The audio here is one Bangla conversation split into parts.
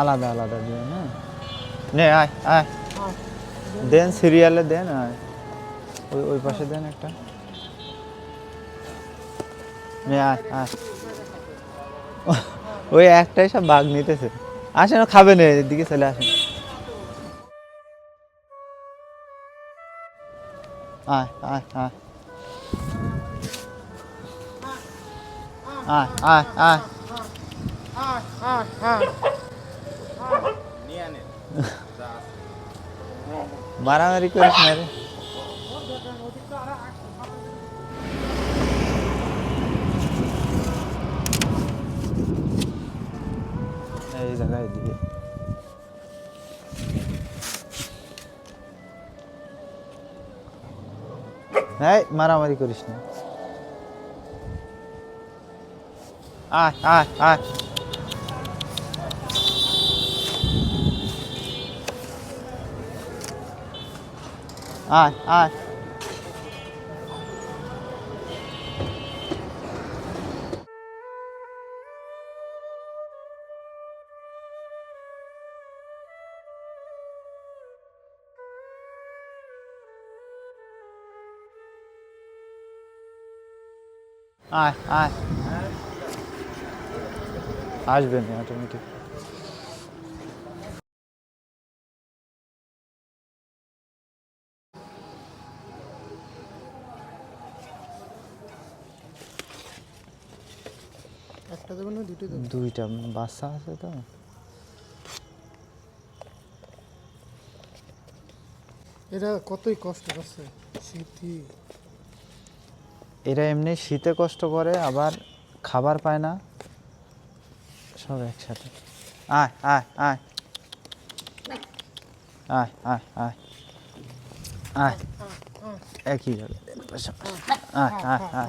আলাদা আলাদা দিয়ে না। নে, আয় আয়। দেন সিরিয়ালে দেন, আয়। ওই ওই পাশে দেন একটা। নে, আয় আয়। ওই একটাই সব বাঘ নিতেছে। আসেন খাবে না, এদিকে চলে আসেন। আয় আয় আয়। আয় আয় আয়। মারামারি করিস না রে। এই জায়গায় এদিকে। এই মারামারি করিস না। আয় আয় আয়। आय आय आय आय আসবেন অটোমেটিক একটা দেবেন না দুটো দেবেন দুইটা বাচ্চা আছে তো। এটা কতই কষ্ট করছে শীতই এরা এমনি শীতে কষ্ট করে আবার খাবার পায় না। সব একসাথে। আয় আয় আয়। আয় আয় আয়। আয়। একই গেল আয় আয় আয়।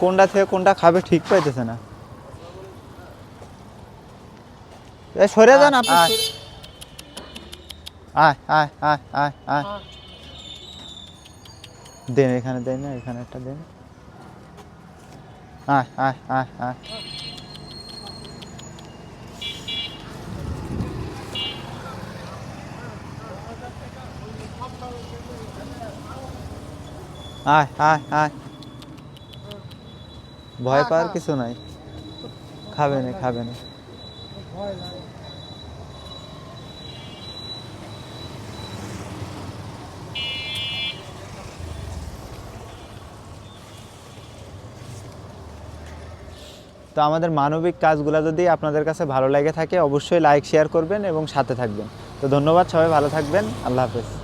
কোনটা থেকে কোনটা খাবে ঠিক পাইতেছে না। সরে যান আপনি আয় আয় আয় আয় আয় দেন এখানে দেন না এখানে একটা দেন। আয় আয় আয় আয়। আয় আয় আয়। ভয় পাওয়ার কিছু নাই। খাবে না খাবে না। তো আমাদের মানবিক কাজগুলো যদি আপনাদের কাছে ভালো লেগে থাকে অবশ্যই লাইক শেয়ার করবেন এবং সাথে থাকবেন। তো ধন্যবাদ সবাই ভালো থাকবেন। আল্লাহ হাফেজ।